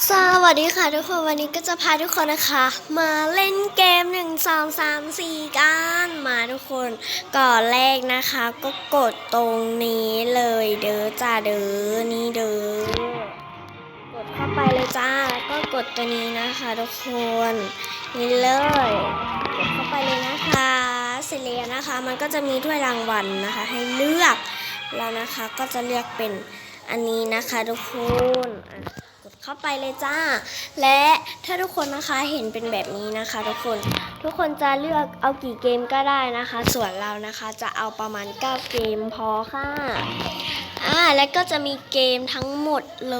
สวัสดีค่ะทุกคนวันนี้ก็จะพาทุกคนนะคะ มาเล่นเกม 1 2 3 4 กันมาทุกคนก่อนแรกนะคะ ก็กดตรงนี้เลยเด้อจ้าเด้อนี่เด้อกดเข้าไปเลยจ้าแล้วก็กดตัวนี้นะคะทุกคนนี่เลยกดเข้าไปเลยนะคะเสร็จแล้วนะคะ มันก็จะมีถ้วยรางวัลนะคะ ให้เลือกแล้วนะคะก็จะเลือกเป็นอันนี้นะคะทุกคนอะ เข้าไปเลยจ้า และถ้าทุกคนนะคะเห็นเป็นแบบนี้นะคะ ทุกคนทุกคนจะเลือกเอากี่เกมก็ได้นะคะ ส่วนเรานะคะจะเอาประมาณ 9 เกมพอค่ะอ่าและก็จะมีเกมทั้งหมดเล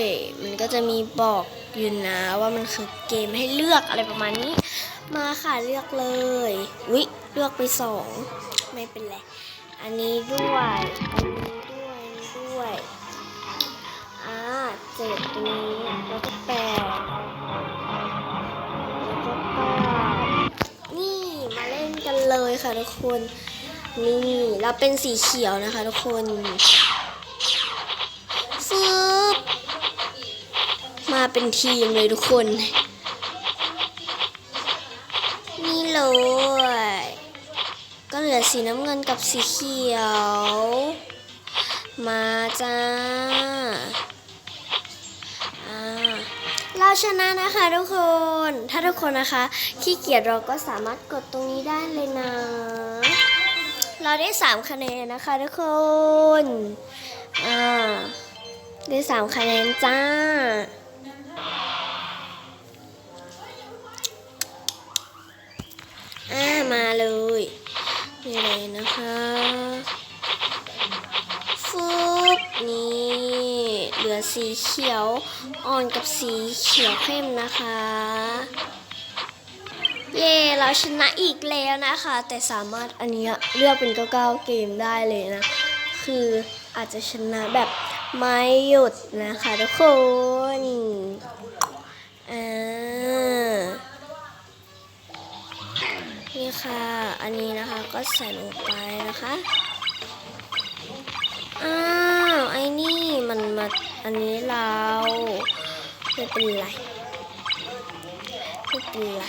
ย มันก็จะมีบอกอยู่นะว่ามันคือเกมให้เลือกอะไรประมาณนี้ มาค่ะเลือกเลยวิเลือกไปสองไม่เป็นไรอันนี้ด้วย อันนี้ด้วยด้วย เจ็ดตรงนี้แล้วก็แปดแล้วก็เก้านี่มาเล่นกันเลยค่ะทุกคนนี่เราเป็นสีเขียวนะคะทุกคนฟึบมาเป็นทีมเลยทุกคน นี่เลยก็เหลือสีน้ำเงินกับสีเขียว มาจ้า เราชนะนะคะทุกคน ถ้าทุกคนนะคะ ขี้เกียจเราก็สามารถกดตรงนี้ได้เลยนะ เราได้3คะแนนนะคะทุกคน อ่า ได้3คะแนนจ้า อ่า มาเลยนี่เลยนะคะฟึบนี่ สีเขียวอ่อนกับสีเขียวเข้มนะคะ เย่เราชนะอีกแล้วนะคะ แต่สามารถอันนี้เลือกเป็น99เกมได้เลยนะ คืออาจจะชนะแบบไม่หยุดนะคะทุกคนอ่านี่ค่ะ อันนี้นะคะก็ใส่ลงไปนะคะ อ้าว ไอ้นี่มันมา อันนี้เราไม่เป็นไรไม่เป็นไร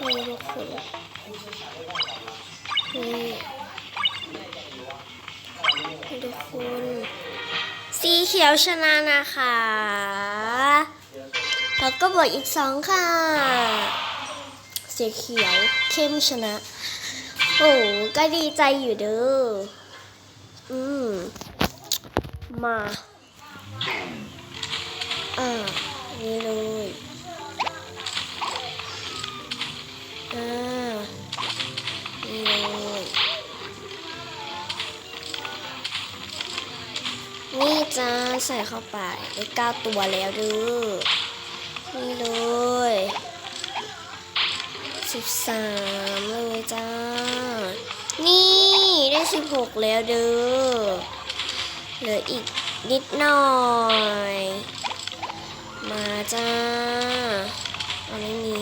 นี่ทุกคนนี่ทุกคน สีเขียวชนะนะคะ แล้วก็บวกอีกสองค่ะ สีเขียวเข้มชนะ โอ้ก็ดีใจอยู่เด้อ อืม มา อ่า นี่เลยอ่า นี่เลยนี่จ้าใส่เข้าไปได้เก้าตัวแล้วเด้อ นี่เลยสิบสามเลยจ้า นี่ได้สิบหกแล้วเด้อเหลืออีกนิดหน่อย มาจ้าเอาไม่มี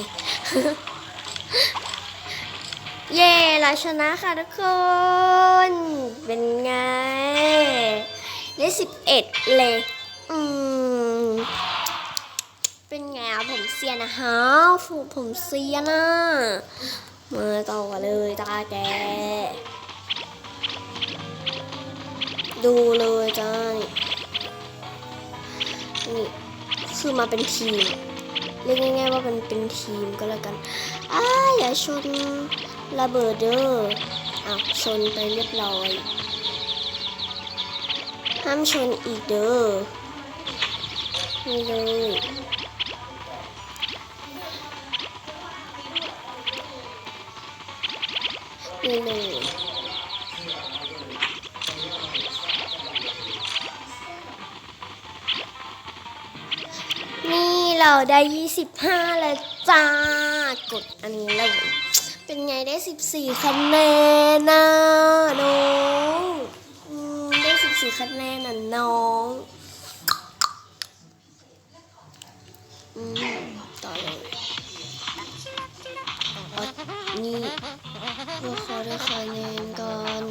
เย้เราชนะค่ะทุกคน เป็นไง ได้สิบเอ็ดเลย อืม ผมเซียนนะฮะผมผมเซียนนะมาต่อเลยตาแก ดูเลยจ้านี่นี่คือมาเป็นทีม เรียกง่ายๆว่ามันเป็นทีมก็แล้วกันอ้าอย่าชนระเบิดเด้ออ้าวชนไปเรียบร้อยห้ามชนอีกเด้อนี่เลย นี่เลยนี่เราได้ 25 แล้วจ้า กดอันนี้เลยเป็นไงได้ 14 คะแนนนะน้องได้ 14 คะแนนน่ะน้องอืมต่อเลยนี่ เราขอได้คะแนนก่อน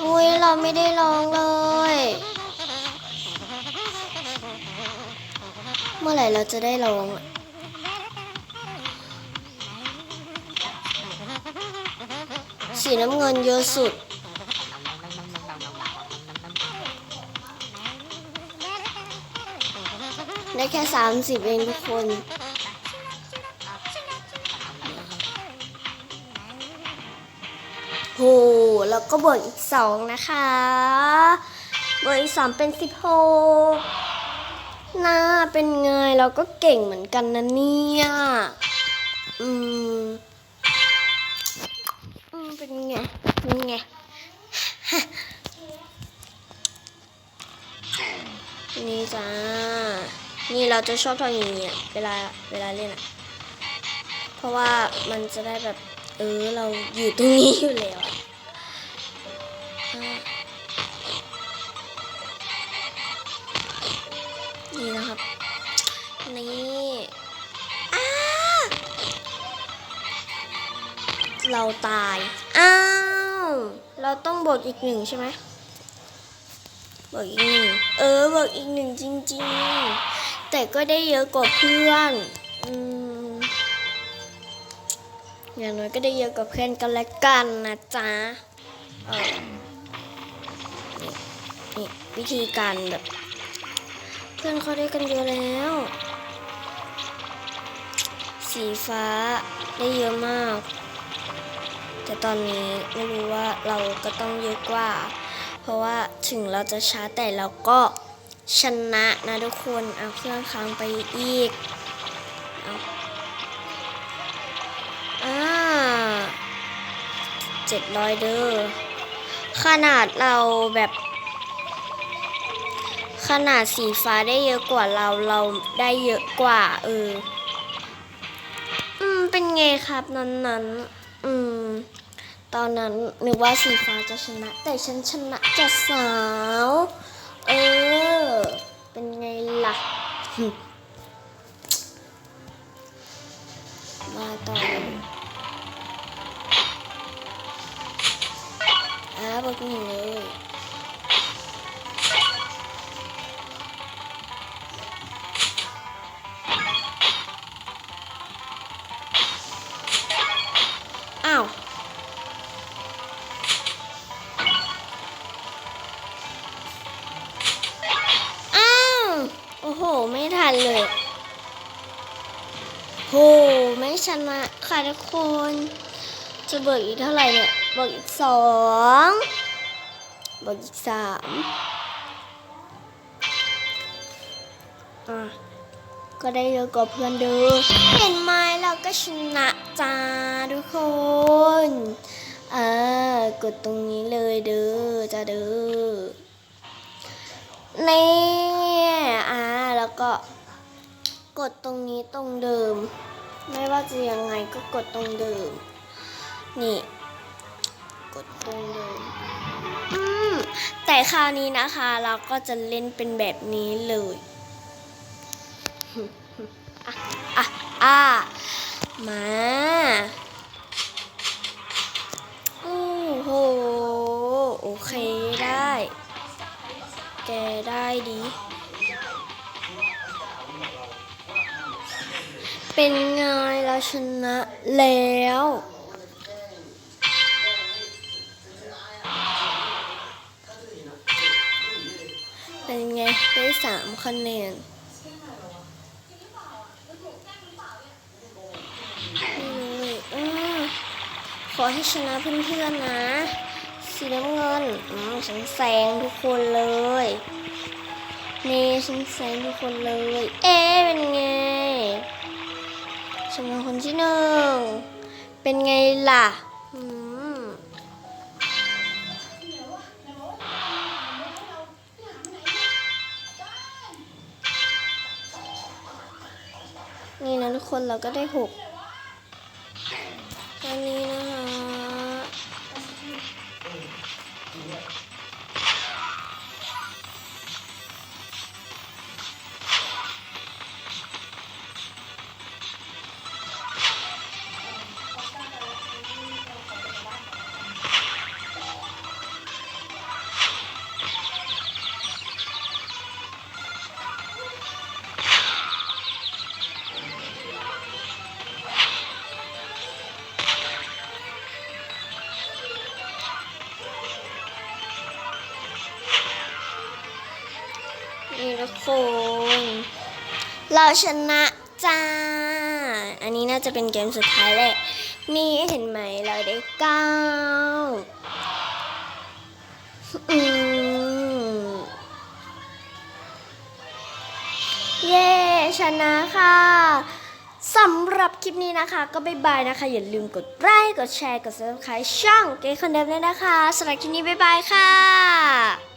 อุ้ยเราไม่ได้ร้องเลย เมื่อไหร่เราจะได้ร้องอะสีน้ำเงินเยอะสุด ได้แค่สามสิบเองทุกคน โหแล้วก็บวกอีกสองนะคะ บวกอีกสองเป็นสิบหกน่าเป็นไงเราก็เก่งเหมือนกันนะเนี่ยอืมอืมเป็นไงเป็นไงนี่จ้า นี่เราจะชอบทำอย่างนี้เวลาเวลาเล่นอะเพราะว่ามันจะได้แบบ เออ เราอยู่ตรงนี้อยู่แล้วนี่นะครับ นี่อ้าเราตาย อ้าว เราต้องบทอีกหนึ่งใช่ไหมบอกอีกหนึ่ง เออบอกอีกหนึ่งจริง ๆ แต่ก็ได้เยอะกว่าเพื่อน อืม อย่างน้อยก็ได้เยอะกว่าเพื่อนกันและกันนะจ๊ะนี่นี่วิธีการแบบ เพื่อนเขาได้กันเยอะแล้ว สีฟ้าได้เยอะมาก แต่ตอนนี้ไม่รู้ว่าเราก็ต้องเยอะกว่า เพราะว่าถึงเราจะช้าแต่เราก็ชนะนะทุกคนเอาเครื่องค้างไปอีก เจ็ดร้อยเด้อขนาดเราแบบ ขนาดสีฟ้าได้เยอะกว่าเราเราได้เยอะกว่า เออ อืม เป็นไงครับนั้นนั้นๆอืม ตอนนั้นนึกว่าสีฟ้าจะชนะ แต่ฉันชนะจะสาว เออ เป็นไงล่ะมาต่อ ลยอ่าบอกนี่เลยอ้าวอ้าวโอ้โห ไม่ทันเลยโหไม่ชนะค่ะทุกคน จะเบิกอีกเท่าไหร่เนี่ย บิกอีกสองบิกอีกสามก็ได้เยอะกว่าเพื่อนเด้อเห็นไหมเราก็ชนะจ้าทุกคน เออกดตรงนี้เลยเด้อจ้าเด้อนี่อ่าแล้วก็ กดตรงนี้ตรงเดิม ไม่ว่าจะยังไงก็กดตรงเดิม นี่ ดตรงเดิมอืมแต่คราวนี้นะคะเราก็จะเล่นเป็นแบบนี้เลยอะอะอะมาโอ้โหโอเคได้ แกได้ดีเป็นไงเราชนะแล้ว ได้สามคะแนนนี่อืมขอให้ชนะเพื่อนๆนะ สีน้ำเงินอืมฉันแซงทุกคนเลยเนฉันแซงทุกคนเลย เอ๊เป็นไงฉันเป็นคนที่หนึ่งเป็นไงล่ะ นี่นะทุกคนเราก็ได้หกตอนนี้นะคะ คนเราชนะจ้า อันนี้น่าจะเป็นเกมสุดท้ายแหละ นี่เห็นไหมเราได้เก้าอืมเย้ชนะค่ะสำหรับคลิปนี้นะคะ ก็บ๊ายบายนะคะ อย่าลืมกดไลค์กดแชร์ กด subscribe ช่องเก๋คนเดิมด้วยนะคะสำหรับคลิปนี้บ๊ายบายค่ะ